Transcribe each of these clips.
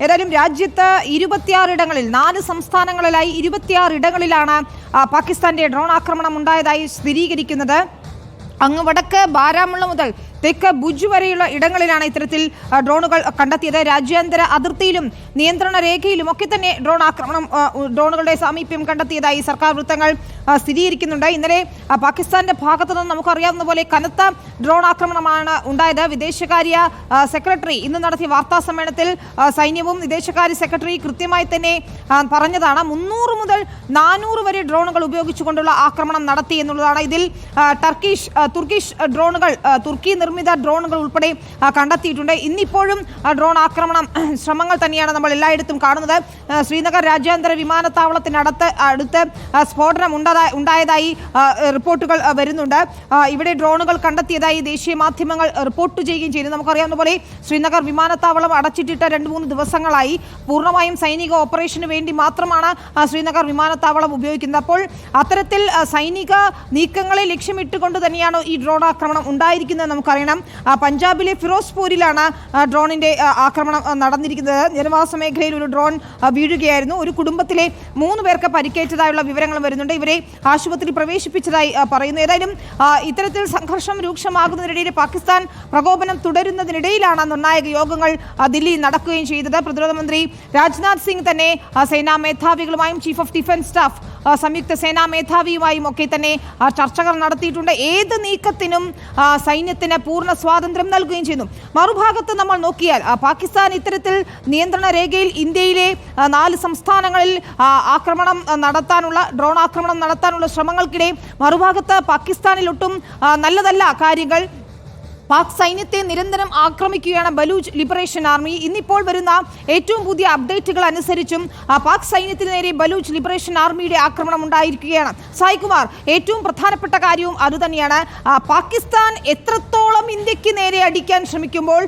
ഏതായാലും രാജ്യത്ത് ഇരുപത്തിയാറ് ഇടങ്ങളിൽ നാല് സംസ്ഥാനങ്ങളിലായി ഇരുപത്തിയാറ് ഇടങ്ങളിലാണ് ആ, പാകിസ്ഥാന്റെ ഡ്രോൺ ആക്രമണം ഉണ്ടായതായി സ്ഥിരീകരിക്കുന്നത്. അങ്ങ് വടക്ക് ബാരാമുള്ള മുതൽ തെക്ക് ഭുജ് വരെയുള്ള ഇടങ്ങളിലാണ് ഇത്തരത്തിൽ ഡ്രോണുകൾ കണ്ടെത്തിയത്. രാജ്യാന്തര അതിർത്തിയിലും നിയന്ത്രണ രേഖയിലും ഒക്കെ തന്നെ ഡ്രോൺ ആക്രമണം ഡ്രോണുകളുടെ സാമീപ്യം കണ്ടെത്തിയതായി സർക്കാർ വൃത്തങ്ങൾ സ്ഥിരീകരിക്കുന്നുണ്ട്. ഇന്നലെ പാകിസ്ഥാന്റെ ഭാഗത്തു നിന്ന് നമുക്കറിയാവുന്ന പോലെ കനത്ത ഡ്രോൺ ആക്രമണമാണ് ഉണ്ടായത്. വിദേശകാര്യ സെക്രട്ടറി ഇന്ന് നടത്തിയ വാർത്താ സമ്മേളനത്തിൽ സൈന്യവും വിദേശകാര്യ സെക്രട്ടറി കൃത്യമായി തന്നെ പറഞ്ഞതാണ്. മുന്നൂറ് മുതൽ നാനൂറ് വരെ ഡ്രോണുകൾ ഉപയോഗിച്ചുകൊണ്ടുള്ള ആക്രമണം നടത്തി എന്നുള്ളതാണ് ഇതിൽ ടർക്കിഷ് തുർക്കിഷ് ഡ്രോണുകൾ തുർക്കി നിർമ്മിത ഡ്രോണുകൾ ഉൾപ്പെടെ കണ്ടെത്തിയിട്ടുണ്ട്. ഇന്നിപ്പോഴും ഡ്രോൺ ആക്രമണം ശ്രമങ്ങൾ തന്നെയാണ് നമ്മൾ എല്ലായിടത്തും കാണുന്നത്. ശ്രീനഗർ രാജ്യാന്തര വിമാനത്താവളത്തിനടുത്ത് അടുത്ത് സ്ഫോടനം ഉണ്ടായ- ഉണ്ടായതായി റിപ്പോർട്ടുകൾ വരുന്നുണ്ട്. ഇവിടെ ഡ്രോണുകൾ കണ്ടെത്തിയതായി ദേശീയ മാധ്യമങ്ങൾ റിപ്പോർട്ട് ചെയ്യുകയും ചെയ്തു. നമുക്കറിയാവുന്ന പോലെ ശ്രീനഗർ വിമാനത്താവളം അടച്ചിട്ടിട്ട് രണ്ട് മൂന്ന് ദിവസങ്ങളായി പൂർണമായും സൈനിക ഓപ്പറേഷന് വേണ്ടി മാത്രമാണ് ശ്രീനഗർ വിമാനത്താവളം ഉപയോഗിക്കുന്നത്. അപ്പോൾ അത്തരത്തിൽ സൈനിക നീക്കങ്ങളെ ലക്ഷ്യമിട്ടുകൊണ്ട് തന്നെയാണ് ഈ ഡ്രോൺ ആക്രമണം ഉണ്ടായിരിക്കുന്നത് നമുക്കറിയണം. ആ, പഞ്ചാബിലെ ഫിറോസ്പൂരിലാണ് ഡ്രോണിന്റെ ആക്രമണം നടന്നിരിക്കുന്നത്. ജനവാസ മേഖലയിൽ ഒരു ഡ്രോൺ വീഴുകയായിരുന്നു. ഒരു കുടുംബത്തിലെ മൂന്ന് പേർക്ക് പരിക്കേറ്റതായുള്ള വിവരങ്ങൾ വരുന്നുണ്ട്. ഇവരെ ആശുപത്രിയിൽ പ്രവേശിപ്പിച്ചതായി പറയുന്നു. ഏതായാലും ഇത്തരത്തിൽ സംഘർഷം രൂക്ഷമാകുന്നതിനിടയിൽ പാകിസ്ഥാൻ പ്രകോപനം തുടരുന്നതിനിടയിലാണ് നിർണായക യോഗങ്ങൾ ദില്ലിയിൽ നടക്കുകയും ചെയ്തത്. പ്രതിരോധ മന്ത്രി രാജ്നാഥ് സിംഗ് തന്നെ സേനാ മേധാവികളുമായും ചീഫ് ഓഫ് ഡിഫൻസ് സ്റ്റാഫ് സംയുക്ത സേനാ മേധാവിയുമായും ഒക്കെ തന്നെ ചർച്ചകൾ നടത്തിയിട്ടുണ്ട്. ഏത് നീക്കത്തിനും സൈന്യത്തിന് പൂർണ സ്വാതന്ത്ര്യം നൽകുകയും ചെയ്യുന്നു. മറുഭാഗത്ത് നമ്മൾ നോക്കിയാൽ പാകിസ്ഥാൻ ഇത്തരത്തിൽ നിയന്ത്രണ രേഖയിൽ ഇന്ത്യയിലെ നാല് സംസ്ഥാനങ്ങളിൽ ആക്രമണം നടത്താനുള്ള ഡ്രോൺ ആക്രമണം നടത്താനുള്ള ശ്രമങ്ങൾക്കിടെ മറുഭാഗത്ത് പാകിസ്ഥാനിലൊട്ടും നല്ലതല്ല കാര്യങ്ങൾ. പാക് സൈന്യത്തെ നിരന്തരം ആക്രമിക്കുകയാണ് ബലൂച്ച് ലിബറേഷൻ ആർമി. ഇന്നിപ്പോൾ വരുന്ന ഏറ്റവും പുതിയ അപ്ഡേറ്റുകൾ അനുസരിച്ചും പാക് സൈന്യത്തിന് നേരെ ബലൂച്ച് ലിബറേഷൻ ആർമിയുടെ ആക്രമണം ഉണ്ടായിരിക്കുകയാണ്. സായികുമാർ ഏറ്റവും പ്രധാനപ്പെട്ട കാര്യവും അതുതന്നെയാണ് പാകിസ്ഥാൻ എത്രത്തോളം ഇന്ത്യയ്ക്ക് നേരെ അടിക്കാൻ ശ്രമിക്കുമ്പോൾ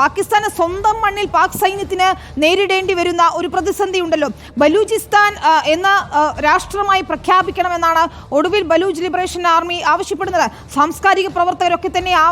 പാകിസ്ഥാന് സ്വന്തം മണ്ണിൽ പാക് സൈന്യത്തിന് നേരിടേണ്ടി വരുന്ന ഒരു പ്രതിസന്ധി ഉണ്ടല്ലോ. ബലൂചിസ്ഥാൻ എന്ന രാഷ്ട്രമായി പ്രഖ്യാപിക്കണമെന്നാണ് ഒടുവിൽ ബലൂച്ച് ലിബറേഷൻ ആർമി ആവശ്യപ്പെടുന്നത്. സാംസ്കാരിക പ്രവർത്തകരൊക്കെ തന്നെ ആ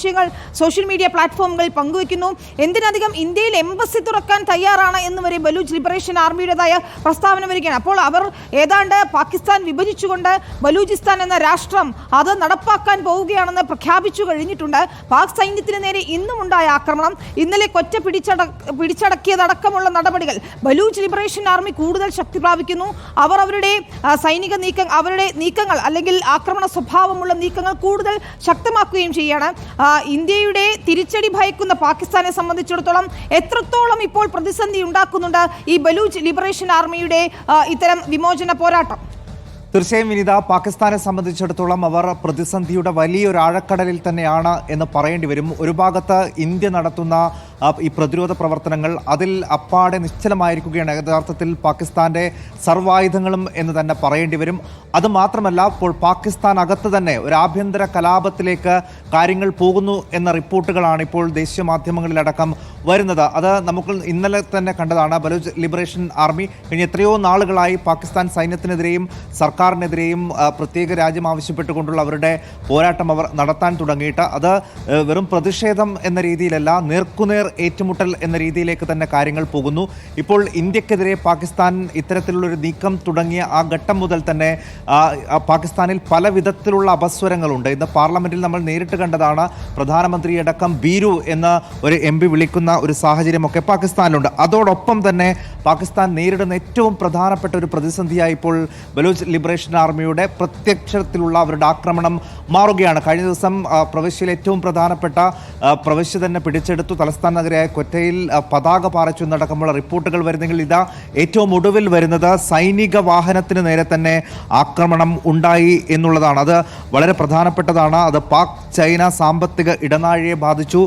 ആവശ്യങ്ങൾ സോഷ്യൽ മീഡിയ പ്ലാറ്റ്ഫോമുകളിൽ പങ്കുവയ്ക്കുന്നു. എന്തിനധികം ഇന്ത്യയിൽ എംബസി തുറക്കാൻ തയ്യാറാണ് എന്ന് വരെ ബലൂച്ച് ലിബറേഷൻ ആർമിയുടേതായ പ്രസ്താവന വരികയാണ്. അപ്പോൾ അവർ ഏതാണ്ട് പാകിസ്ഥാൻ വിഭജിച്ചുകൊണ്ട് ബലൂചിസ്ഥാൻ എന്ന രാഷ്ട്രം അത് നടപ്പാക്കാൻ പോവുകയാണെന്ന് പ്രഖ്യാപിച്ചു കഴിഞ്ഞിട്ടുണ്ട്. പാക് സൈന്യത്തിന് നേരെ ഇന്നും ഉണ്ടായ ആക്രമണം ഇന്നലെ കൊറ്റ പിടിച്ചട പിടിച്ചടക്കിയതടക്കമുള്ള നടപടികൾ ബലൂച്ച് ലിബറേഷൻ ആർമി കൂടുതൽ ശക്തി പ്രാപിക്കുന്നു. അവർ അവരുടെ സൈനിക നീക്കം അവരുടെ നീക്കങ്ങൾ അല്ലെങ്കിൽ ആക്രമണ സ്വഭാവമുള്ള നീക്കങ്ങൾ കൂടുതൽ ശക്തമാക്കുകയും ചെയ്യാണ്. ആ, ഇന്ത്യയുടെ തിരിച്ചടി ഭയക്കുന്ന പാകിസ്ഥാനെ സംബന്ധിച്ചിടത്തോളം എത്രത്തോളം ഇപ്പോൾ പ്രതിസന്ധി ഉണ്ടാക്കുന്നുണ്ട് ഈ ബലൂച്ച് ലിബറേഷൻ ആർമിയുടെ ഇത്തരം വിമോചന പോരാട്ടം? തീർച്ചയായും വിനിത പാകിസ്ഥാനെ സംബന്ധിച്ചിടത്തോളം അവർ പ്രതിസന്ധിയുടെ വലിയൊരു ആഴക്കടലിൽ തന്നെയാണ് എന്ന് പറയേണ്ടി വരും. ഒരു ഭാഗത്ത് ഇന്ത്യ നടത്തുന്ന ഈ പ്രതിരോധ പ്രവർത്തനങ്ങൾ അതിൽ അപ്പാടെ നിശ്ചലമായിരിക്കുകയാണ്. യഥാർത്ഥത്തിൽ പാകിസ്ഥാന്റെ സർവായുധങ്ങളും എന്ന് തന്നെ പറയേണ്ടി വരും. അത് മാത്രമല്ല ഇപ്പോൾ പാകിസ്ഥാൻ അകത്ത് തന്നെ ഒരു ആഭ്യന്തര കലാപത്തിലേക്ക് കാര്യങ്ങൾ പോകുന്നു എന്ന റിപ്പോർട്ടുകളാണ് ഇപ്പോൾ ദേശീയ മാധ്യമങ്ങളിലടക്കം വരുന്നത്. അത് നമുക്ക് ഇന്നലെ തന്നെ കണ്ടതാണ്. ബലൂജ് ലിബറേഷൻ ആർമി കഴിഞ്ഞ എത്രയോ നാളുകളായി പാകിസ്ഥാൻ സൈന്യത്തിനെതിരെയും സർക്കാരിനെതിരെയും പ്രത്യേക രാജ്യം ആവശ്യപ്പെട്ടുകൊണ്ടുള്ള അവരുടെ പോരാട്ടം അവർ നടത്താൻ തുടങ്ങിയിട്ട് അത് വെറും പ്രതിഷേധം എന്ന രീതിയിലല്ല നേർക്കുനേർ ഏറ്റുമുട്ടൽ എന്ന രീതിയിലേക്ക് തന്നെ കാര്യങ്ങൾ പോകുന്നു. ഇപ്പോൾ ഇന്ത്യക്കെതിരെ പാകിസ്ഥാൻ ഇത്തരത്തിലുള്ളൊരു നീക്കം തുടങ്ങിയ ആ ഘട്ടം മുതൽ തന്നെ പാകിസ്ഥാനിൽ പല വിധത്തിലുള്ള അപസ്വരങ്ങളുണ്ട്. ഇന്ന് പാർലമെന്റിൽ നമ്മൾ നേരിട്ട് കണ്ടതാണ് പ്രധാനമന്ത്രിയടക്കം ബീരു എന്ന ഒരു എം വിളിക്കുന്ന ഒരു സാഹചര്യമൊക്കെ പാകിസ്ഥാനിലുണ്ട്. അതോടൊപ്പം തന്നെ പാകിസ്ഥാൻ നേരിടുന്ന ഏറ്റവും പ്രധാനപ്പെട്ട ഒരു പ്രതിസന്ധിയായി ഇപ്പോൾ ബലൂച്ച് ലിബറേഷൻ ആർമിയുടെ പ്രത്യക്ഷത്തിലുള്ള അവരുടെ ആക്രമണം മാറുകയാണ്. കഴിഞ്ഞ ദിവസം പ്രവിശ്യയിൽ ഏറ്റവും പ്രധാനപ്പെട്ട പ്രവിശ്യ തന്നെ പിടിച്ചെടുത്തു. തലസ്ഥാന നഗരമായ കൊറ്റയിൽ പതാക പാറച്ചു നടക്കുമ്പോൾ റിപ്പോർട്ടുകൾ വരുന്നെങ്കിൽ ഇതാ ഏറ്റവും ഒടുവിൽ വരുന്നത് സൈനിക വാഹനത്തിന് നേരെ തന്നെ ആക്രമണം ഉണ്ടായി എന്നുള്ളതാണ്. അത് വളരെ പ്രധാനപ്പെട്ടതാണ്. അത് പാക് ചൈന സാമ്പത്തിക ഇടനാഴിയെ ബാധിച്ചു.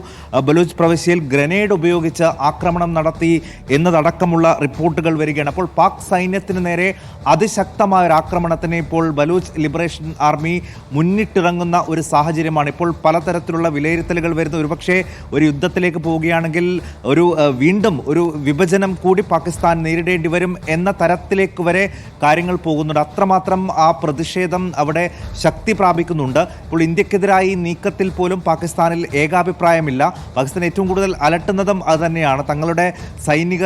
ബലൂച്ച് പ്രവിശ്യയിൽ ഗ്രനേഡ് ഉപയോഗിച്ച് ആക്രമണം നടത്തി എന്നതടക്കമുള്ള റിപ്പോർട്ടുകൾ വരികയാണ്. അപ്പോൾ പാക് സൈന്യത്തിന് നേരെ അതിശക്തമായ ഒരു ആക്രമണത്തിന് ഇപ്പോൾ ബലൂച്ച് ലിബറേഷൻ ആർമി മുന്നിട്ടിറങ്ങുന്ന ഒരു സാഹചര്യമാണ്. ഇപ്പോൾ പലതരത്തിലുള്ള വിലയിരുത്തലുകൾ വരുന്ന ഒരുപക്ഷെ ഒരു യുദ്ധത്തിലേക്ക് പോവുകയാണെങ്കിൽ ഒരു വീണ്ടും ഒരു വിഭജനം കൂടി പാകിസ്ഥാൻ നേരിടേണ്ടി വരും എന്ന തരത്തിലേക്ക് വരെ കാര്യങ്ങൾ പോകുന്നുണ്ട്. അത്രമാത്രം ആ പ്രതിഷേധം അവിടെ ശക്തി പ്രാപിക്കുന്നുണ്ട്. ഇപ്പോൾ ഇന്ത്യക്കെതിരായി നീക്കത്തിൽ പോലും പാകിസ്ഥാനിൽ ഏകാഭിപ്രായമില്ല. പാകിസ്ഥാൻ ഏറ്റവും കൂടുതൽ അലട്ടുന്നതും അത് തന്നെയാണ്. തങ്ങളുടെ സൈനിക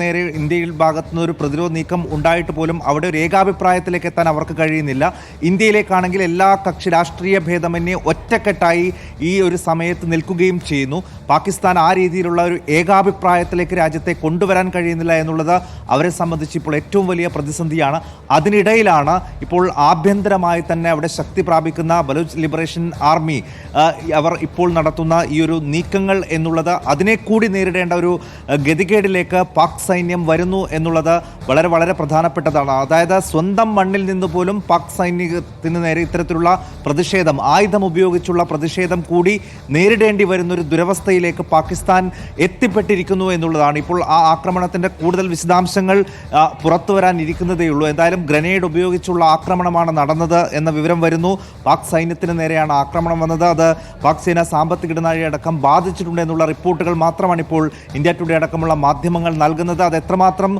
നേരെ ഇന്ത്യയിൽ ഭാഗത്തുനിന്ന് ഒരു പ്രതിരോധ നീക്കം ഉണ്ടായിട്ട് പോലും അവിടെ ഒരു ഏകാഭിപ്രായത്തിലേക്ക് എത്താൻ അവർക്ക് കഴിയുന്നില്ല. ഇന്ത്യയിലേക്കാണെങ്കിൽ എല്ലാ കക്ഷി രാഷ്ട്രീയ ഭേദമന്യേ ഒറ്റക്കെട്ടായി ഈ ഒരു സമയത്ത് നിൽക്കുകയും ചെയ്യുന്നു. പാകിസ്ഥാൻ ആ രീതിയിലുള്ള ഒരു ഏകാഭിപ്രായത്തിലേക്ക് രാജ്യത്തെ കൊണ്ടുവരാൻ കഴിയുന്നില്ല എന്നുള്ളത് അവരെ സംബന്ധിച്ച് ഇപ്പോൾ ഏറ്റവും വലിയ പ്രതിസന്ധിയാണ്. അതിനിടയിലാണ് ഇപ്പോൾ ആഭ്യന്തരമായി തന്നെ അവിടെ ശക്തി പ്രാപിക്കുന്ന ബലൂച്ച് ലിബറേഷൻ ആർമി അവർ ഇപ്പോൾ നടത്തുന്ന ഈ ഒരു നീക്കങ്ങൾ എന്നുള്ളത് അതിനെ കൂടി നേരിടേണ്ട ഒരു ഗതികേടിലേക്ക് പാക് സൈന്യം വരുന്നു എന്നുള്ളത് വളരെ വളരെ പ്രധാനപ്പെട്ടതാണ്. അതായത് സ്വന്തം മണ്ണിൽ നിന്ന് പോലും പാക് സൈനികത്തിന് നേരെ ഇത്തരത്തിലുള്ള പ്രതിഷേധം ആയുധം ഉപയോഗിച്ചുള്ള പ്രതിഷേധം കൂടി നേരിടേണ്ടി വരുന്ന ഒരു ദുരവസ്ഥയിലേക്ക് പാകിസ്ഥാൻ എത്തിപ്പെട്ടിരിക്കുന്നു എന്നുള്ളതാണ്. ഇപ്പോൾ ആ ആക്രമണത്തിന്റെ കൂടുതൽ വിശദാംശങ്ങൾ പുറത്തു വരാനിരിക്കുന്നതേ ഉള്ളൂ. എന്തായാലും ഗ്രനേഡ് ഉപയോഗിച്ചുള്ള ആക്രമണമാണ് നടന്നത് എന്ന വിവരം വരുന്നു. പാക് സൈന്യത്തിന് നേരെയാണ് ആക്രമണം വന്നത്. അത് പാക് സേന സാമ്പത്തിക ഇടനാഴി അടക്കം ബാധിച്ചിട്ടുണ്ട് എന്നുള്ള റിപ്പോർട്ടുകൾ മാത്രമാണ് ഇപ്പോൾ ഇന്ത്യ ടുഡേ അടക്കമുള്ള മാധ്യമങ്ങൾ നൽകുന്നത്. അത് എത്രമാത്രം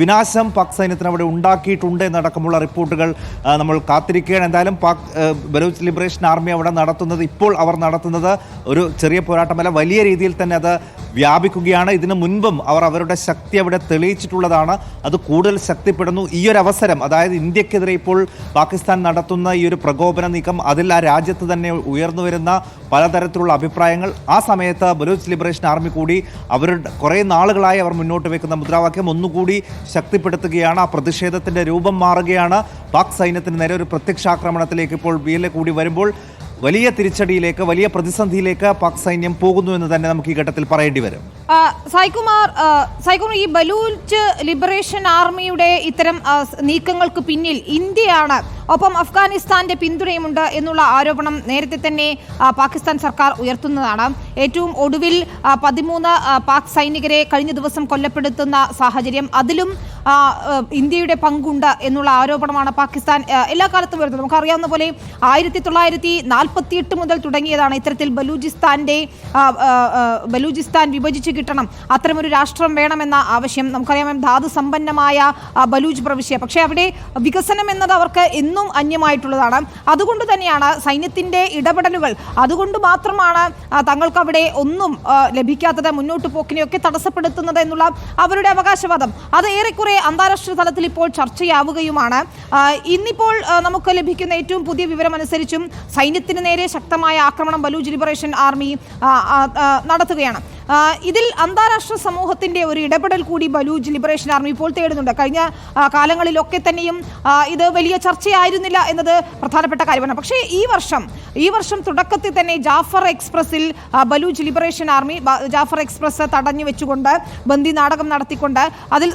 വിനാശം പാക് സൈന്യത്തിന് അവിടെ ഉണ്ടാക്കിയിട്ടുണ്ട് എന്നടക്കമുള്ള റിപ്പോർട്ടുകൾ നമ്മൾ കാത്തിരിക്കുകയാണ്. എന്തായാലും പാക് ബലൂച്ച് ലിബറേഷൻ ആർമി അവിടെ നടത്തുന്നത് ഇപ്പോൾ അവർ നടത്തുന്നത് ഒരു ചെറിയ പോരാട്ടമല്ല വലിയ രീതിയിൽ തന്നെ അത് വ്യാപിക്കുകയാണ്. ഇതിനു മുൻപും അവർ അവരുടെ ശക്തി അവിടെ തെളിയിച്ചിട്ടുള്ളതാണ്. അത് കൂടുതൽ ശക്തിപ്പെടുന്നു. ഈ ഒരു അവസരം അതായത് ഇന്ത്യക്കെതിരെ ഇപ്പോൾ പാകിസ്ഥാൻ നടത്തുന്ന ഈ ഒരു പ്രകോപന നീക്കം അതിൽ ആ രാജ്യത്ത് തന്നെ ഉയർന്നു വരുന്ന പലതരത്തിലുള്ള അഭിപ്രായങ്ങൾ. ആ സമയത്ത് ബലൂച്ച് ലിബറേഷൻ ആർമി കൂടി അവരുടെ കുറേ നാളുകളായി അവർ മുന്നോട്ട് വെക്കുന്ന മുദ്രാവാക്യം ഒന്നുകൂടി ശക്തിപ്പെടുത്തുകയാണ്. ആ പ്രതിഷേധത്തിന്റെ രൂപം മാറുകയാണ്. പാക് സൈന്യത്തിന് നേരെ ഒരു പ്രത്യക്ഷാക്രമണത്തിലേക്ക് ഇപ്പോൾ ബി കൂടി വരുമ്പോൾ വലിയ തിരിച്ചടിയിലേക്ക് വലിയ പ്രതിസന്ധിയിലേക്ക് പാക് സൈന്യം പോകുന്നു എന്ന് തന്നെ നമുക്ക് ഈ ഘട്ടത്തിൽ പറയേണ്ടി വരും. സായികുമാർ സായ്കുമാർ ഈ ബലൂച്ച് ലിബറേഷൻ ആർമിയുടെ ഇത്തരം നീക്കങ്ങൾക്ക് പിന്നിൽ ഇന്ത്യയാണ്. ഒപ്പം അഫ്ഗാനിസ്ഥാന്റെ പിന്തുണയുമുണ്ട് എന്നുള്ള ആരോപണം നേരത്തെ തന്നെ പാകിസ്ഥാൻ സർക്കാർ ഉയർത്തുന്നതാണ്. ഏറ്റവും ഒടുവിൽ പതിമൂന്ന് പാക് സൈനികരെ കഴിഞ്ഞ ദിവസം കൊല്ലപ്പെടുത്തുന്ന സാഹചര്യം അതിലും ഇന്ത്യയുടെ പങ്കുണ്ട് എന്നുള്ള ആരോപണമാണ് പാകിസ്ഥാൻ എല്ലാ കാലത്തും വരുന്നത് നമുക്കറിയാവുന്ന പോലെ ആയിരത്തി തൊള്ളായിരത്തി നാൽപ്പത്തി എട്ട് മുതൽ തുടങ്ങിയതാണ് ഇത്തരത്തിൽ ബലൂചിസ്ഥാന്റെ ബലൂചിസ്ഥാൻ വിഭജിച്ച് കിട്ടണം. അത്തരമൊരു രാഷ്ട്രം വേണമെന്ന ആവശ്യം നമുക്കറിയാം. ധാതു സമ്പന്നമായ ബലൂജ് പ്രവിശ്യ. പക്ഷേ അവിടെ വികസനം എന്നത് അവർക്ക് എന്നും അന്യമായിട്ടുള്ളതാണ്. അതുകൊണ്ട് തന്നെയാണ് സൈന്യത്തിന്റെ ഇടപെടലുകൾ. അതുകൊണ്ട് മാത്രമാണ് തങ്ങൾക്ക് അവിടെ ഒന്നും ലഭിക്കാത്തത് മുന്നോട്ട് പോക്കിനെയൊക്കെ തടസ്സപ്പെടുത്തുന്നത് എന്നുള്ള അവരുടെ അവകാശവാദം. അത് ഏറെക്കുറെ അന്താരാഷ്ട്ര തലത്തിൽ ഇപ്പോൾ ചർച്ചയാവുകയുമാണ്. ഇന്നിപ്പോൾ നമുക്ക് ലഭിക്കുന്ന ഏറ്റവും പുതിയ വിവരം അനുസരിച്ചും സൈന്യത്തിന് നേരെ ശക്തമായ ആക്രമണം ബലൂജ് ലിബറേഷൻ ആർമി നടത്തുകയാണ്. ഇതിൽ അന്താരാഷ്ട്ര സമൂഹത്തിന്റെ ഒരു ഇടപെടൽ കൂടി ബലൂജ് ലിബറേഷൻ ആർമി ഇപ്പോൾ തേടുന്നുണ്ട്. കഴിഞ്ഞ കാലങ്ങളിലൊക്കെ തന്നെയും ഇത് വലിയ ചർച്ചയായിരുന്നില്ല എന്നത് പ്രധാനപ്പെട്ട കാര്യമാണ്. പക്ഷേ ഈ വർഷം ഈ വർഷം തുടക്കത്തിൽ തന്നെ Jaffar എക്സ്പ്രസിൽ Baloch liberation army Jaffar express തടഞ്ഞു വെച്ചുകൊണ്ട് ബന്ദി നാടകം നടത്തിക്കൊണ്ട് അതിൽ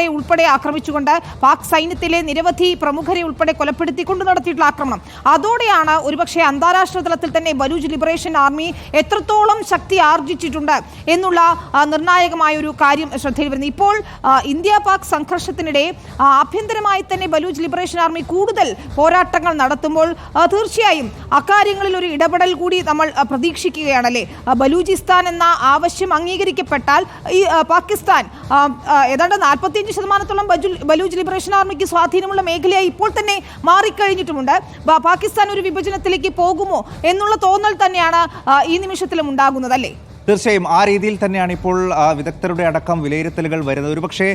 സാധാരണക്കാരെ ഉൾപ്പെടെ ആക്രമിച്ചുകൊണ്ട് പാക് സൈന്യത്തിലെ നിരവധി പ്രമുഖരെ ഉൾപ്പെടെ കൊലപ്പെടുത്തിക്കൊണ്ട് നടത്തിയിട്ടുള്ള ആക്രമണം. അതോടെയാണ് ഒരുപക്ഷെ അന്താരാഷ്ട്ര തലത്തിൽ തന്നെ ബലൂജ് ലിബറേഷൻ ആർമി എത്രത്തോളം ശക്തി ആർജിച്ചിട്ടുണ്ട് എന്നുള്ള നിർണായകമായ ഒരു കാര്യം ശ്രദ്ധയിൽ വരുന്നത് ഇപ്പോൾ ഇന്ത്യ പാക് സംഘർഷത്തിനിടെ ആഭ്യന്തരമായി തന്നെ ബലൂജ് ലിബറേഷൻ ആർമി കൂടുതൽ പോരാട്ടങ്ങൾ നടത്തുമ്പോൾ തീർച്ചയായും അക്കാര്യങ്ങളിൽ ഒരു ഇടപെടൽ കൂടി നമ്മൾ പ്രതീക്ഷിക്കുകയാണ് പ്രതീക്ഷിക്കുകയാണല്ലേ? ബലൂചിസ്ഥാൻ എന്ന ആവശ്യം അംഗീകരിക്കപ്പെട്ടാൽ ഈ പാകിസ്ഥാൻ ഏതാണ്ട് ആ, നാൽപ്പത്തിയഞ്ച് ശതമാനത്തോളം ബലൂച്ച് ലിബറേഷൻ ആർമിക്ക് സ്വാധീനമുള്ള മേഖലയായി ഇപ്പോൾ തന്നെ മാറിക്കഴിഞ്ഞിട്ടുമുണ്ട്. പാകിസ്ഥാൻ ഒരു വിഭജനത്തിലേക്ക് പോകുമോ എന്നുള്ള തോന്നൽ തന്നെയാണ് ഈ നിമിഷത്തിലും ഉണ്ടാകുന്നത് അല്ലേ? തീർച്ചയായും ആ രീതിയിൽ തന്നെയാണ് ഇപ്പോൾ വിദഗ്ധരുടെ അടക്കം വിലയിരുത്തലുകൾ വരുന്നത്. ഒരുപക്ഷെ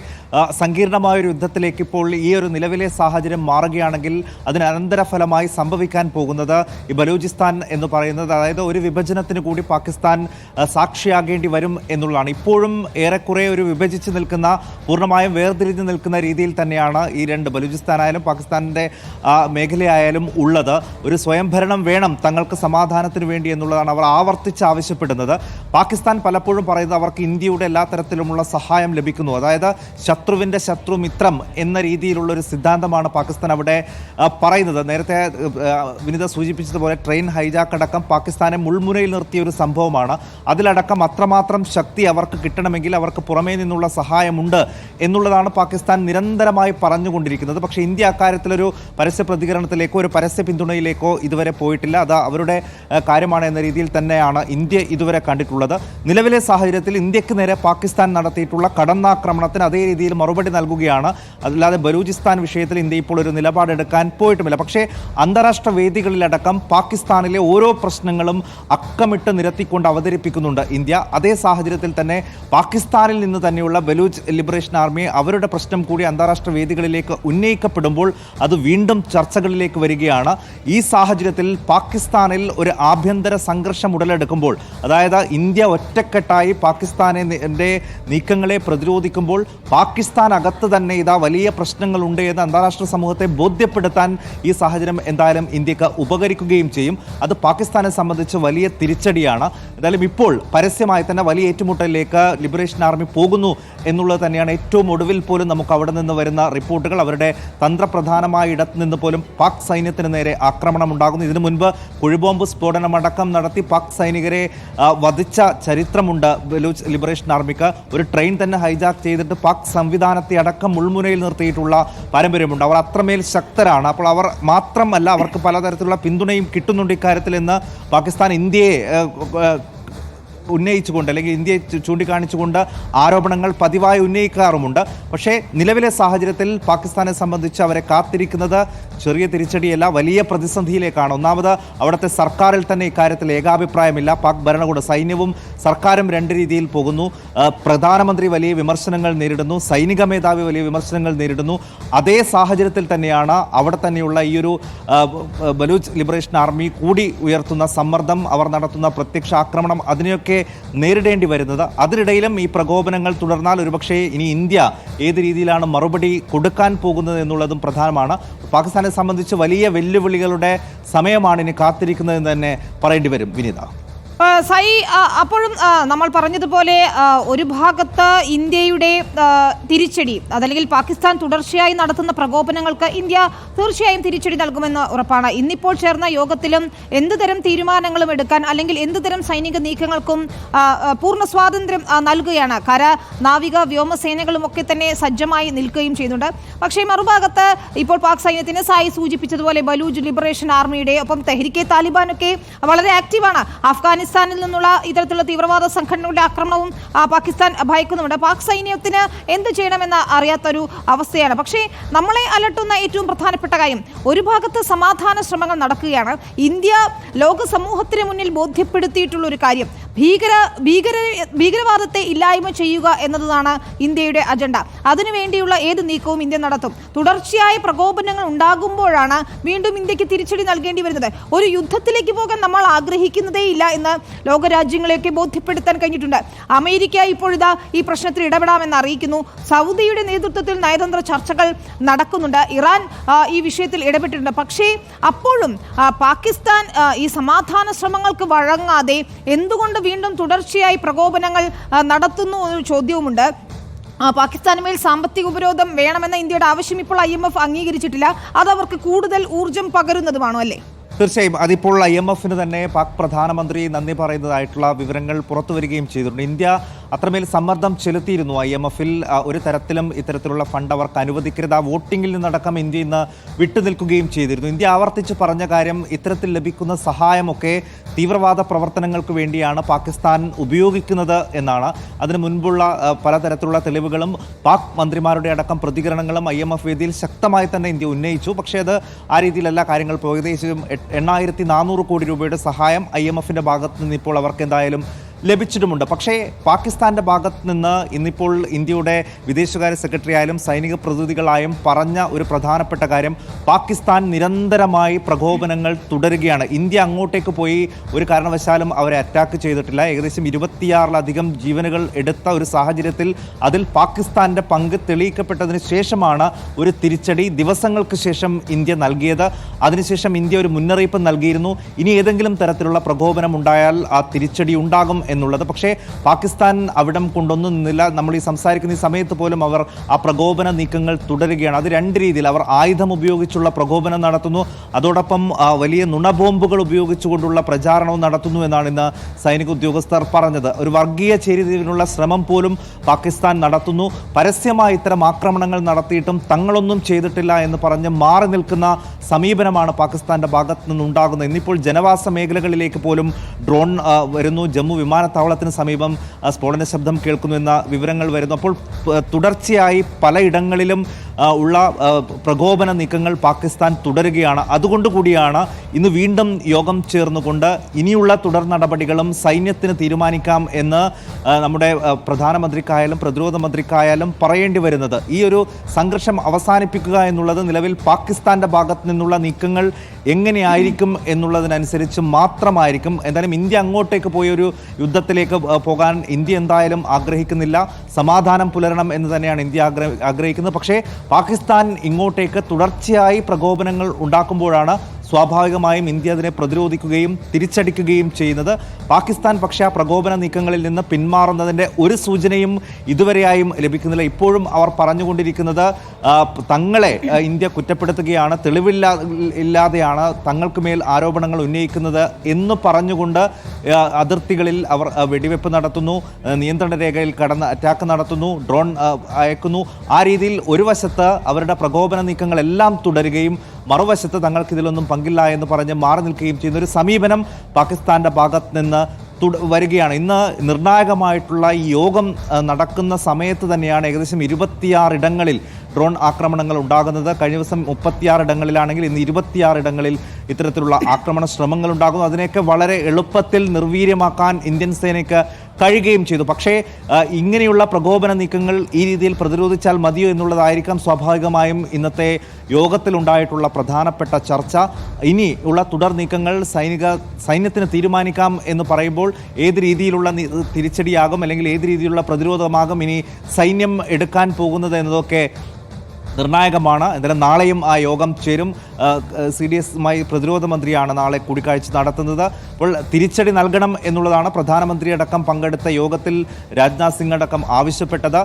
സങ്കീർണമായ ഒരു യുദ്ധത്തിലേക്ക് ഇപ്പോൾ ഈ ഒരു നിലവിലെ സാഹചര്യം മാറുകയാണെങ്കിൽ അതിന് അനന്തരഫലമായി സംഭവിക്കാൻ പോകുന്നത് ഈ ബലൂചിസ്ഥാൻ എന്ന് പറയുന്നത് അതായത് ഒരു വിഭജനത്തിന് കൂടി പാകിസ്ഥാൻ സാക്ഷിയാകേണ്ടി വരും എന്നുള്ളതാണ്. ഇപ്പോഴും ഏറെക്കുറെ ഒരു വിഭജിച്ച് നിൽക്കുന്ന പൂർണമായും വേർതിരിഞ്ഞ് നിൽക്കുന്ന രീതിയിൽ തന്നെയാണ് ഈ രണ്ട് ബലൂചിസ്ഥാനായാലും പാകിസ്ഥാനിന്റെ മേഖലയായാലും ഉള്ളത്. ഒരു സ്വയംഭരണം വേണം തങ്ങൾക്ക് സമാധാനത്തിന് വേണ്ടി എന്നുള്ളതാണ് അവർ ആവർത്തിച്ച് ആവശ്യപ്പെടുന്നത്. പാകിസ്ഥാൻ പലപ്പോഴും പറയുന്നത് അവർക്ക് ഇന്ത്യയുടെ എല്ലാ തരത്തിലുമുള്ള സഹായം ലഭിക്കുന്നു. അതായത് ശത്രുവിന്റെ ശത്രു മിത്രം എന്ന രീതിയിലുള്ള ഒരു സിദ്ധാന്തമാണ് പാകിസ്ഥാൻ അവിടെ പറയുന്നത്. നേരത്തെ വിനിത സൂചിപ്പിച്ചതുപോലെ ട്രെയിൻ ഹൈജാക്ക് അടക്കം പാകിസ്ഥാനെ മുൾമുനയിൽ നിർത്തിയ ഒരു സംഭവമാണ്. അതിലടക്കം അത്രമാത്രം ശക്തി അവർക്ക് കിട്ടണമെങ്കിൽ അവർക്ക് പുറമേ നിന്നുള്ള സഹായമുണ്ട് എന്നുള്ളതാണ് പാകിസ്ഥാൻ നിരന്തരമായി പറഞ്ഞുകൊണ്ടിരിക്കുന്നത്. പക്ഷേ ഇന്ത്യ അക്കാര്യത്തിലൊരു പരസ്യ പ്രതികരണത്തിലേക്കോ ഒരു പരസ്യ പിന്തുണയിലേക്കോ ഇതുവരെ പോയിട്ടില്ല. അത് അവരുടെ കാര്യമാണ് എന്ന രീതിയിൽ തന്നെയാണ് ഇന്ത്യ ഇതുവരെ കണ്ടിട്ടുള്ളത്. നിലവിലെ സാഹചര്യത്തിൽ ഇന്ത്യയ്ക്ക് നേരെ പാകിസ്ഥാൻ നടത്തിയിട്ടുള്ള കടന്നാക്രമണത്തിന് അതേ രീതിയിൽ മറുപടി നൽകുകയാണ്. അല്ലാതെ ബലൂചിസ്ഥാൻ വിഷയത്തിൽ ഇന്ത്യ ഇപ്പോൾ ഒരു നിലപാടെടുക്കാൻ പോയിട്ടുമില്ല. പക്ഷേ അന്താരാഷ്ട്ര വേദികളിലടക്കം പാകിസ്ഥാനിലെ ഓരോ പ്രശ്നങ്ങളും അക്കമിട്ട് നിരത്തിക്കൊണ്ട് അവതരിപ്പിക്കുന്നുണ്ട് ഇന്ത്യ. അതേ സാഹചര്യത്തിൽ തന്നെ പാകിസ്ഥാനിൽ നിന്ന് തന്നെയുള്ള ബലൂച്ച് ലിബറേഷൻ ആർമി അവരുടെ പ്രശ്നം കൂടി അന്താരാഷ്ട്ര വേദികളിലേക്ക് ഉന്നയിക്കപ്പെടുമ്പോൾ അത് വീണ്ടും ചർച്ചകളിലേക്ക് വരികയാണ്. ഈ സാഹചര്യത്തിൽ പാകിസ്ഥാനിൽ ഒരു ആഭ്യന്തര സംഘർഷം ഉടലെടുക്കുമ്പോൾ അതായത് ഇന്ത്യ ഒറ്റക്കെട്ടായി പാകിസ്ഥാനെ നി- നീക്കങ്ങളെ പ്രതിരോധിക്കുമ്പോൾ പാകിസ്ഥാൻ അകത്ത് തന്നെ ഇതാ വലിയ പ്രശ്നങ്ങളുണ്ട് എന്ന് അന്താരാഷ്ട്ര സമൂഹത്തെ ബോധ്യപ്പെടുത്താൻ ഈ സാഹചര്യം എന്തായാലും ഇന്ത്യയ്ക്ക് ഉപകരിക്കുകയും ചെയ്യും. അത് പാകിസ്ഥാനെ സംബന്ധിച്ച് വലിയ തിരിച്ചടിയാണ്. എന്തായാലും ഇപ്പോൾ പരസ്യമായി തന്നെ വലിയ ഏറ്റുമുട്ടലിലേക്ക് ലിബറേഷൻ ആർമി പോകുന്നു എന്നുള്ളത് തന്നെയാണ് ഏറ്റവും ഒടുവിൽ പോലും നമുക്ക് അവിടെ നിന്ന് വരുന്ന റിപ്പോർട്ടുകൾ. അവരുടെ തന്ത്രപ്രധാനമായ ഇടത്ത് നിന്ന് പോലും പാക് സൈന്യത്തിന് നേരെ ആക്രമണം ഉണ്ടാകുന്നു. ഇതിനു മുൻപ് കുഴിബോംബ് സ്ഫോടനമടക്കം നടത്തി പാക് സൈനികരെ വധിച്ച ചരിത്രമുണ്ട്. ബലൂച്ച് ലിബറേഷൻ ആർമിക്ക് ഒരു ട്രെയിൻ തന്നെ ഹൈജാക്ക് ചെയ്തിട്ട് പാക് സംവിധാനത്തെ അടക്കം മുൾമുനയിൽ നിർത്തിയിട്ടുള്ള പാരമ്പര്യമുണ്ട്. അവർ അത്രമേൽ ശക്തരാണ്. അപ്പോൾ അവർ മാത്രമല്ല അവർക്ക് പലതരത്തിലുള്ള പിന്തുണയും കിട്ടുന്നുണ്ട് ഇക്കാര്യത്തിൽ എന്ന് പാകിസ്ഥാൻ ഇന്ത്യയെ ഉന്നയിച്ചുകൊണ്ട് അല്ലെങ്കിൽ ഇന്ത്യയെ ചൂണ്ടിക്കാണിച്ചുകൊണ്ട് ആരോപണങ്ങൾ പതിവായി ഉന്നയിക്കാറുമുണ്ട്. പക്ഷേ നിലവിലെ സാഹചര്യത്തിൽ പാകിസ്ഥാനെ സംബന്ധിച്ച് അവരെ കാത്തിരിക്കുന്നത് ചെറിയ തിരിച്ചടിയല്ല വലിയ പ്രതിസന്ധിയിലേക്കാണ്. ഒന്നാമത് അവിടുത്തെ സർക്കാരിൽ തന്നെ ഇക്കാര്യത്തിൽ ഏകാഭിപ്രായമില്ല. പാക് ഭരണകൂട സൈന്യവും സർക്കാരും രണ്ട് രീതിയിൽ പോകുന്നു. പ്രധാനമന്ത്രി വലിയ വിമർശനങ്ങൾ നേരിടുന്നു സൈനിക മേധാവി വലിയ വിമർശനങ്ങൾ നേരിടുന്നു. അതേ സാഹചര്യത്തിൽ തന്നെയാണ് അവിടെ തന്നെയുള്ള ഈ ഒരു ബലൂച്ച് ലിബറേഷൻ ആർമി കൂടി ഉയർത്തുന്ന സമ്മർദ്ദം അവർ നടത്തുന്ന പ്രത്യക്ഷ ആക്രമണം അതിനെയൊക്കെ നേരിടേണ്ടി വരുന്നത്. അതിനിടയിലും ഈ പ്രകോപനങ്ങൾ തുടർന്നാൽ ഒരുപക്ഷേ ഇനി ഇന്ത്യ ഏത് രീതിയിലാണ് മറുപടി കൊടുക്കാൻ പോകുന്നത് എന്നുള്ളതും പ്രധാനമാണ്. പാകിസ്ഥാനെ സംബന്ധിച്ച് വലിയ വെല്ലുവിളികളുടെ സമയമാണ് ഇനി കാത്തിരിക്കുന്നതെന്ന് തന്നെ പറയേണ്ടി വരും. വിനീത. സൈ അപ്പോഴും നമ്മൾ പറഞ്ഞതുപോലെ ഒരു ഭാഗത്ത് ഇന്ത്യയുടെ തിരിച്ചടി അതല്ലെങ്കിൽ പാകിസ്ഥാൻ തുടർച്ചയായി നടത്തുന്ന പ്രകോപനങ്ങൾക്ക് ഇന്ത്യ തീർച്ചയായും തിരിച്ചടി നൽകുമെന്ന് ഉറപ്പാണ്. ഇന്നിപ്പോൾ ചേർന്ന യോഗത്തിലും എന്തുതരം തീരുമാനങ്ങളും എടുക്കാൻ അല്ലെങ്കിൽ എന്തുതരം സൈനിക നീക്കങ്ങൾക്കും പൂർണ സ്വാതന്ത്ര്യം നൽകുകയാണ്. കര നാവിക വ്യോമസേനകളും ഒക്കെ തന്നെ സജ്ജമായി നിൽക്കുകയും ചെയ്യുന്നുണ്ട്. പക്ഷേ മറുഭാഗത്ത് ഇപ്പോൾ പാക് സൈന്യത്തിന് സായി സൂചിപ്പിച്ചതുപോലെ ബലൂജ് ലിബറേഷൻ ആർമിയുടെ ഒപ്പം തെഹരിക്കെ താലിബാനൊക്കെ വളരെ ആക്റ്റീവാണ്. അഫ്ഗാനിസ്ഥാനിൽ നിന്നുള്ള ഇത്തരത്തിലുള്ള തീവ്രവാദ സംഘടനകളുടെ ആക്രമണവും പാകിസ്ഥാൻ ഭയക്കുന്നുണ്ട് പാക് സൈന്യത്തിന് എന്ത് ചെയ്യണമെന്ന് അറിയാത്തൊരു അവസ്ഥയാണ്. പക്ഷേ നമ്മളെ അലട്ടുന്ന ഏറ്റവും പ്രധാനപ്പെട്ട കാര്യം ഒരു ഭാഗത്ത് സമാധാന ശ്രമങ്ങൾ നടക്കുകയാണ്. ഇന്ത്യ ലോക സമൂഹത്തിന് മുന്നിൽ ബോധ്യപ്പെടുത്തിയിട്ടുള്ള ഒരു കാര്യം ഭീകര ഭീകര ഭീകരവാദത്തെ ഇല്ലായ്മ ചെയ്യുക എന്നതാണ് ഇന്ത്യയുടെ അജണ്ട. അതിനുവേണ്ടിയുള്ള ഏത് നീക്കവും ഇന്ത്യ നടത്തും. തുടർച്ചയായ പ്രകോപനങ്ങൾ ഉണ്ടാകുമ്പോഴാണ് വീണ്ടും ഇന്ത്യയ്ക്ക് തിരിച്ചടി നൽകേണ്ടി വരുന്നത്. ഒരു യുദ്ധത്തിലേക്ക് പോകാൻ നമ്മൾ ആഗ്രഹിക്കുന്നതേ ഇല്ല എന്ന് ലോകരാജ്യങ്ങളെയൊക്കെ ബോധ്യപ്പെടുത്താൻ കഴിഞ്ഞിട്ടുണ്ട്. അമേരിക്ക ഇപ്പോഴിതാ ഈ പ്രശ്നത്തിൽ ഇടപെടാമെന്ന് അറിയിക്കുന്നു. സൗദിയുടെ നേതൃത്വത്തിൽ നയതന്ത്ര ചർച്ചകൾ നടക്കുന്നുണ്ട്. ഇറാൻ ഈ വിഷയത്തിൽ ഇടപെട്ടിട്ടുണ്ട്. പക്ഷേ അപ്പോഴും പാകിസ്ഥാൻ ഈ സമാധാന ശ്രമങ്ങൾക്ക് വഴങ്ങാതെ എന്തുകൊണ്ട് വീണ്ടും തുടർച്ചയായി പ്രകോപനങ്ങൾ നടത്തുന്നു എന്നൊരു ചോദ്യവുമുണ്ട്. പാകിസ്ഥാന് മേൽ സാമ്പത്തിക ഉപരോധം വേണമെന്ന ഇന്ത്യയുടെ ആവശ്യം ഇപ്പോൾ ഐ എം എഫ് അംഗീകരിച്ചിട്ടില്ല. അത് അവർക്ക് കൂടുതൽ ഊർജം പകരുന്നതുമാണോ അല്ലേ? തീർച്ചയായും. അതിപ്പോൾ ഐ എം എഫിന് തന്നെ പാക് പ്രധാനമന്ത്രി നന്ദി പറയുന്നതായിട്ടുള്ള വിവരങ്ങൾ പുറത്തു വരികയും ചെയ്തിട്ടുണ്ട്. ഇന്ത്യ അത്രമേൽ സമ്മർദ്ദം ചെലുത്തിയിരുന്നു ഐ എം എഫിൽ. ഒരു തരത്തിലും ഇത്തരത്തിലുള്ള ഫണ്ട് അവർക്ക് അനുവദിക്കരുത്. ആ വോട്ടിങ്ങിൽ നിന്നടക്കം ഇന്ത്യ ഇന്ന് വിട്ടുനിൽക്കുകയും ചെയ്തിരുന്നു. ഇന്ത്യ ആവർത്തിച്ച് പറഞ്ഞ കാര്യം ഇത്തരത്തിൽ ലഭിക്കുന്ന സഹായമൊക്കെ തീവ്രവാദ പ്രവർത്തനങ്ങൾക്ക് വേണ്ടിയാണ് പാകിസ്ഥാൻ ഉപയോഗിക്കുന്നത് എന്നാണ്. അതിനു മുൻപുള്ള പലതരത്തിലുള്ള തെളിവുകളും പാക് മന്ത്രിമാരുടെ അടക്കം പ്രതികരണങ്ങളും ഐ എം എഫ് വേദിയിൽ ശക്തമായി തന്നെ ഇന്ത്യ ഉന്നയിച്ചു. പക്ഷേ അത് ആ രീതിയിലല്ല കാര്യങ്ങൾ. പോയി ഏകദേശം എണ്ണായിരത്തി നാനൂറ് കോടി രൂപയുടെ സഹായം ഐ എം എഫിന്റെ ഭാഗത്ത് നിന്ന് ഇപ്പോൾ അവർക്ക് എന്തായാലും ലഭിച്ചിട്ടുമുണ്ട്. പക്ഷേ പാകിസ്ഥാന്റെ ഭാഗത്ത് നിന്ന് ഇന്നിപ്പോൾ ഇന്ത്യയുടെ വിദേശകാര്യ സെക്രട്ടറി ആയാലും സൈനിക പ്രതിനിധികളായും പറഞ്ഞ ഒരു പ്രധാനപ്പെട്ട കാര്യം പാകിസ്ഥാൻ നിരന്തരമായി പ്രകോപനങ്ങൾ തുടരുകയാണ്. ഇന്ത്യ അങ്ങോട്ടേക്ക് പോയി ഒരു കാരണവശാലും അവരെ അറ്റാക്ക് ചെയ്തിട്ടില്ല. ഏകദേശം ഇരുപത്തിയാറിലധികം ജീവനുകൾ എടുത്ത ഒരു സാഹചര്യത്തിൽ അതിൽ പാകിസ്ഥാന്റെ പങ്ക് തെളിയിക്കപ്പെട്ടതിന് ശേഷമാണ് ഒരു തിരിച്ചടി. ദിവസങ്ങൾക്ക് ശേഷം ഇന്ത്യ നൽകിയത്. അതിനുശേഷം ഇന്ത്യ ഒരു മുന്നറിയിപ്പ് നൽകിയിരുന്നു. ഇനി ഏതെങ്കിലും തരത്തിലുള്ള പ്രകോപനം ഉണ്ടായാൽ ആ തിരിച്ചടി ഉണ്ടാകും എന്നുള്ളത്. പക്ഷേ പാകിസ്ഥാൻ അവിടം കൊണ്ടൊന്നും നിന്നില്ല നമ്മൾ ഈ സംസാരിക്കുന്ന ഈ സമയത്ത് പോലും അവർ ആ പ്രകോപന നീക്കങ്ങൾ തുടരുകയാണ്. അത് രണ്ട് രീതിയിൽ അവർ ആയുധം ഉപയോഗിച്ചുള്ള പ്രകോപനം നടത്തുന്നു. അതോടൊപ്പം വലിയ നുണബോംബുകൾ ഉപയോഗിച്ചുകൊണ്ടുള്ള പ്രചാരണവും നടത്തുന്നു എന്നാണ് ഇന്ന് സൈനിക ഉദ്യോഗസ്ഥർ പറഞ്ഞത്. ഒരു വർഗീയ ചേരിതിരിവിനുള്ള ശ്രമം പോലും പാകിസ്ഥാൻ നടത്തുന്നു. പരസ്യമായി ഇത്തരം ആക്രമണങ്ങൾ നടത്തിയിട്ടും തങ്ങളൊന്നും ചെയ്തിട്ടില്ല എന്ന് പറഞ്ഞ് മാറി നിൽക്കുന്ന സമീപനമാണ് പാകിസ്ഥാന്റെ ഭാഗത്ത് നിന്നുണ്ടാകുന്നത്. ഇന്നിപ്പോൾ ജനവാസ മേഖലകളിലേക്ക് പോലും ഡ്രോൺ വരുന്നു. ജമ്മു വിമാനത്താവളത്തിന് സമീപം സ്ഫോടന ശബ്ദം കേൾക്കുന്നു എന്ന വിവരങ്ങൾ വരുന്നു. അപ്പോൾ തുടർച്ചയായി പലയിടങ്ങളിലും ഉള്ള പ്രകോപന നീക്കങ്ങൾ പാകിസ്ഥാൻ തുടരുകയാണ്. അതുകൊണ്ട് കൂടിയാണ് ഇന്ന് വീണ്ടും യോഗം ചേർന്നുകൊണ്ട് ഇനിയുള്ള തുടർ നടപടികളും സൈന്യത്തിന് തീരുമാനിക്കാം എന്ന് നമ്മുടെ പ്രധാനമന്ത്രിക്കായാലും പ്രതിരോധ മന്ത്രിക്കായാലും പറയേണ്ടി വരുന്നത്. ഈ ഒരു സംഘർഷം അവസാനിപ്പിക്കുക എന്നുള്ളത് നിലവിൽ പാകിസ്ഥാന്റെ ഭാഗത്തു നിന്നുള്ള നീക്കങ്ങൾ എങ്ങനെയായിരിക്കും എന്നുള്ളതിനനുസരിച്ച് മാത്രമായിരിക്കും. എന്തായാലും ഇന്ത്യ അങ്ങോട്ടേക്ക് പോയൊരു യുദ്ധത്തിലേക്ക് പോകാൻ ഇന്ത്യ എന്തായാലും ആഗ്രഹിക്കുന്നില്ല. സമാധാനം പുലരണം എന്ന് തന്നെയാണ് ഇന്ത്യ ആഗ്രഹിക്കുന്നത്. പക്ഷേ പാകിസ്ഥാൻ ഇങ്ങോട്ടേക്ക് തുടർച്ചയായി പ്രകോപനങ്ങൾ ഉണ്ടാക്കുമ്പോഴാണ് സ്വാഭാവികമായും ഇന്ത്യ അതിനെ പ്രതിരോധിക്കുകയും തിരിച്ചടിക്കുകയും ചെയ്യുന്നത് പാകിസ്ഥാൻ പക്ഷേ ആ പ്രകോപന നീക്കങ്ങളിൽ നിന്ന് പിന്മാറുന്നതിന്റെ ഒരു സൂചനയും ഇതുവരെയായും ലഭിക്കുന്നില്ല. ഇപ്പോഴും അവർ പറഞ്ഞുകൊണ്ടിരിക്കുന്നത് തങ്ങളെ ഇന്ത്യ കുറ്റപ്പെടുത്തുകയാണ് തെളിവില്ലാ ഇല്ലാതെയാണ് തങ്ങൾക്ക് മേൽ ആരോപണങ്ങൾ ഉന്നയിക്കുന്നത് എന്ന് പറഞ്ഞുകൊണ്ട് അതിർത്തികളിൽ അവർ വെടിവെപ്പ് നടത്തുന്നു നിയന്ത്രണ രേഖയിൽ കടന്ന് അറ്റാക്ക് നടത്തുന്നു ഡ്രോൺ അയക്കുന്നു. ആ രീതിയിൽ ഒരു വശത്ത് അവരുടെ പ്രകോപന നീക്കങ്ങളെല്ലാം തുടരുകയും മറുവശത്ത് തങ്ങൾക്ക് ഇതിലൊന്നും പങ്കില്ല എന്ന് പറഞ്ഞ് മാറി നിൽക്കുകയും ചെയ്യുന്ന ഒരു സമീപനം പാകിസ്ഥാന്റെ ഭാഗത്ത് നിന്ന് വരികയാണ്. ഇന്ന് നിർണായകമായിട്ടുള്ള ഈ യോഗം നടക്കുന്ന സമയത്ത് തന്നെയാണ് ഏകദേശം ഇരുപത്തിയാറ് ഇടങ്ങളിൽ ഡ്രോൺ ആക്രമണങ്ങൾ ഉണ്ടാകുന്നത്. കഴിഞ്ഞ ദിവസം മുപ്പത്തിയാറ് ഇടങ്ങളിലാണെങ്കിൽ ഇന്ന് ഇരുപത്തിയാറ് ഇടങ്ങളിൽ ഇത്തരത്തിലുള്ള ആക്രമണ ശ്രമങ്ങൾ ഉണ്ടാകുന്നു അതിനെയൊക്കെ വളരെ എളുപ്പത്തിൽ നിർവീര്യമാക്കാൻ ഇന്ത്യൻ സേനയ്ക്ക് കഴിയുകയും ചെയ്തു. പക്ഷേ ഇങ്ങനെയുള്ള പ്രകോപന നീക്കങ്ങൾ ഈ രീതിയിൽ പ്രതിരോധിച്ചാൽ മതിയോ എന്നുള്ളതായിരിക്കാം സ്വാഭാവികമായും ഇന്നത്തെ യോഗത്തിലുണ്ടായിട്ടുള്ള പ്രധാനപ്പെട്ട ചർച്ച. ഇനി ഉള്ള തുടർ നീക്കങ്ങൾ സൈനിക സൈന്യത്തിന് തീരുമാനിക്കാം എന്ന് പറയുമ്പോൾ ഏത് രീതിയിലുള്ള തിരിച്ചടിയാകും അല്ലെങ്കിൽ ഏത് രീതിയിലുള്ള പ്രതിരോധമാകും ഇനി സൈന്യം എടുക്കാൻ പോകുന്നത് എന്നതൊക്കെ നിർണായകമാണ്. എന്തായാലും നാളെയും ആ യോഗം ചേരും. സി ഡി എസുമായി പ്രതിരോധ മന്ത്രിയാണ് നാളെ കൂടിക്കാഴ്ച നടത്തുന്നത്. അപ്പോൾ തിരിച്ചടി നൽകണം എന്നുള്ളതാണ് പ്രധാനമന്ത്രി അടക്കം പങ്കെടുത്ത യോഗത്തിൽ രാജ്നാഥ് സിംഗ് അടക്കം ആവശ്യപ്പെട്ടത്.